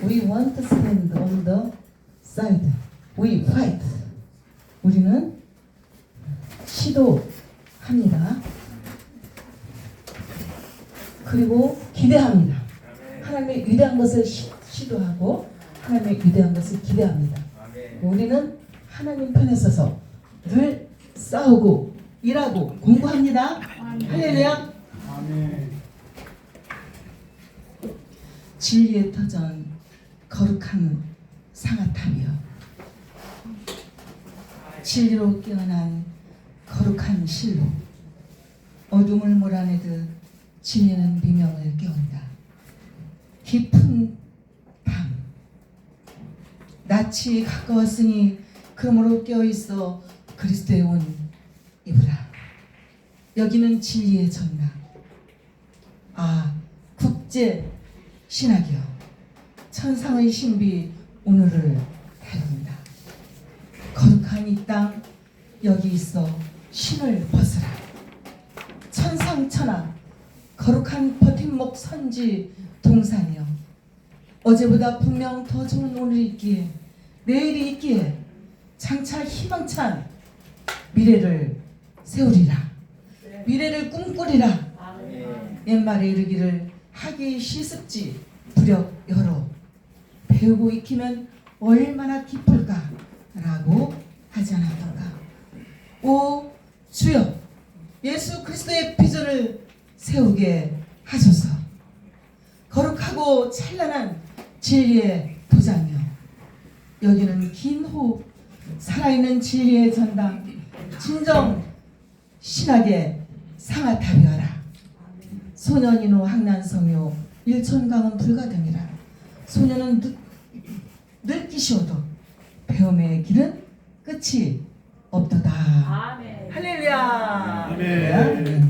We want to stand on the side. We fight. 우리는 시도합니다. 그리고 기대합니다. 하나님의 위대한 것을 시, 시도하고 하나님의 위대한 것을 기대합니다. 우리는 하나님 편에 서서 늘 싸우고 일하고 공부합니다. 할렐루야. 진리의 터전 거룩한 상아탑이여 진리로 깨어난 거룩한 실로 어둠을 몰아내듯 진리는 미명을 깨운다. 깊은 밤 낯이 가까웠으니 그러므로 깨어있어 그리스도의 옷 입으라. 여기는 진리의 전당. 아 국제 신학이요 천상의 신비 오늘을 다룹니다. 거룩한 이 땅 여기 있어 신을 벗으라. 천상천하 거룩한 버팀목 선지 동산이여. 어제보다 분명 더 좋은 오늘이 있기에 내일이 있기에 장차 희망찬 미래를 세우리라. 미래를 꿈꾸리라. 옛말에 이르기를 하기 시습지 부력 여러 배우고 익히면 얼마나 기쁠까라고 하지 않았던가. 오 주여 예수 그리스도의 비전을 세우게 하소서. 거룩하고 찬란한 진리의 도장이여 여기는 긴 호흡 살아있는 진리의 전당 진정 신학의 상아탑이어라. 소년이노 항난성요 일천강은 불가등이라. 소년은 늙, 늙기시오도 배움의 길은 끝이 없도다 아멘. 할렐루야 아멘.